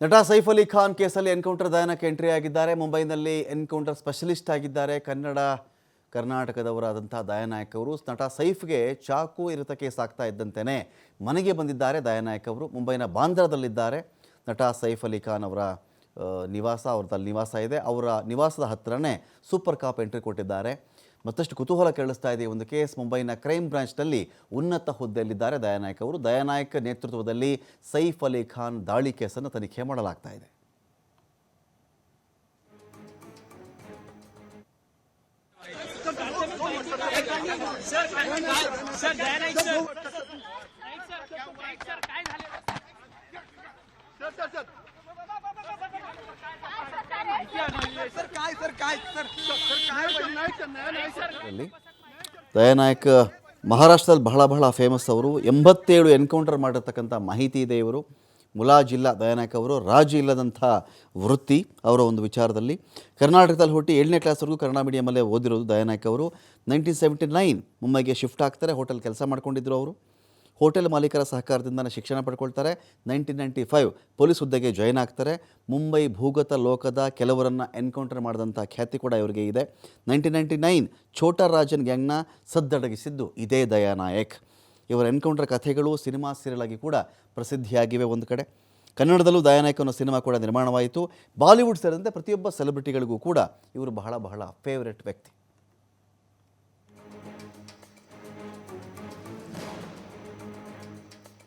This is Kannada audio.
ನಟ ಸೈಫ್ ಅಲಿ ಖಾನ್ ಕೇಸಲ್ಲಿ ಎನ್ಕೌಂಟರ್ ದಯಾನಕ್ಕೆ ಎಂಟ್ರಿ ಆಗಿದ್ದಾರೆ. ಮುಂಬೈನಲ್ಲಿ ಎನ್ಕೌಂಟರ್ ಸ್ಪೆಷಲಿಸ್ಟ್ ಆಗಿದ್ದಾರೆ. ಕನ್ನಡ, ಕರ್ನಾಟಕದವರಾದಂಥ ದಯಾನಾಯಕ್ ಅವರು. ನಟ ಸೈಫ್ಗೆ ಚಾಕು ಇರತ ಕೇಸ್ ಆಗ್ತಾ ಇದ್ದಂತೆಯೇ ಮನೆಗೆ ಬಂದಿದ್ದಾರೆ ದಯಾನಾಯಕ್ ಅವರು. ಮುಂಬೈನ ಬಾಂದ್ರಾದಲ್ಲಿದ್ದಾರೆ ನಟ ಸೈಫ್ ಅಲಿ ಖಾನ್ ಅವರ ನಿವಾಸ ಅವ್ರದ್ದು ನಿವಾಸ ಇದೆ ಅವರ ನಿವಾಸದ ಹತ್ತಿರನೇ ಸೂಪರ್ ಕಾಪ್ ಎಂಟ್ರಿ ಕೊಟ್ಟಿದ್ದಾರೆ ಮತ್ತಷ್ಟು ಕುತೂಹಲ ಕೇಳಿಸ್ತಾ ಇದೆ ಒಂದು ಕೇಸ್ ಮುಂಬೈನ ಕ್ರೈಮ್ ಬ್ರಾಂಚ್ನಲ್ಲಿ ಉನ್ನತ ಹುದ್ದೆಯಲ್ಲಿದ್ದಾರೆ ದಯಾನಾಯಕ್ ಅವರು ದಯಾನಾಯಕ್ ನೇತೃತ್ವದಲ್ಲಿ ಸೈಫ್ ಅಲಿ ಖಾನ್ ದಾಳಿ ಕೇಸನ್ನು ತನಿಖೆ ಮಾಡಲಾಗ್ತಾ ಇದೆ ಅಲ್ಲಿ ದಯಾನಾಯಕ್ ಮಹಾರಾಷ್ಟ್ರದಲ್ಲಿ ಬಹಳ ಬಹಳ ಫೇಮಸ್ ಅವರು. ಎಂಬತ್ತೇಳು ಎನ್ಕೌಂಟರ್ ಮಾಡಿರ್ತಕ್ಕಂಥ ಮಾಹಿತಿ ಇದೆ ಇವರು. ಮುಲಾಜಿಲ್ಲ ದಯಾನಾಯಕ್ ಅವರು ರಾಜಿ ಇಲ್ಲದಂಥ ವೃತ್ತಿ ಅವರ ಒಂದು ವಿಚಾರದಲ್ಲಿ. ಕರ್ನಾಟಕದಲ್ಲಿ ಹುಟ್ಟಿ ಏಳನೇ ಕ್ಲಾಸ್ವರೆಗೂ ಕನ್ನಡ ಮೀಡಿಯಮಲ್ಲೇ ಓದಿರೋದು ದಯಾನಾಯಕ್ ಅವರು. ನೈನ್ಟೀನ್ ಸೆವೆಂಟಿ ನೈನ್ ಮುಂಬೈಗೆ ಶಿಫ್ಟ್ ಆಗ್ತಾರೆ ಹೋಟೆಲ್ ಕೆಲಸ ಮಾಡ್ಕೊಂಡಿದ್ರು ಅವರು. ಹೋಟೆಲ್ ಮಾಲೀಕರ ಸಹಕಾರದಿಂದ ಶಿಕ್ಷಣ ಪಡ್ಕೊಳ್ತಾರೆ. ನೈನ್ಟೀನ್ ನೈಂಟಿ ಫೈವ್ ಪೊಲೀಸ್ ಹುದ್ದೆಗೆ ಜಾಯ್ನ್ ಆಗ್ತಾರೆ. ಮುಂಬೈ ಭೂಗತ ಲೋಕದ ಕೆಲವರನ್ನು ಎನ್ಕೌಂಟರ್ ಮಾಡಿದಂಥ ಖ್ಯಾತಿ ಕೂಡ ಇವರಿಗೆ ಇದೆ. Nineteen ninety nine Chhota Rajan ಗ್ಯಾಂಗ್ನ ಸದ್ದಡಗಿಸಿದ್ದು ಇದೇ ದಯಾನಾಯಕ್ ಇವರ ಎನ್ಕೌಂಟರ್ ಕಥೆಗಳು ಸಿನಿಮಾ ಸೀರಿಯಲ್ ಆಗಿ ಕೂಡ ಪ್ರಸಿದ್ಧಿಯಾಗಿವೆ ಒಂದು ಕಡೆ. ಕನ್ನಡದಲ್ಲೂ ದಯಾನಾಯಕ ಅನ್ನೋ ಸಿನಿಮಾ ಕೂಡ ನಿರ್ಮಾಣವಾಯಿತು. ಬಾಲಿವುಡ್ ಸೇರಿದಂತೆ ಪ್ರತಿಯೊಬ್ಬ ಸೆಲೆಬ್ರಿಟಿಗಳಿಗೂ ಕೂಡ ಇವರು ಬಹಳ ಬಹಳ ಫೇವರೆಟ್ ವ್ಯಕ್ತಿ.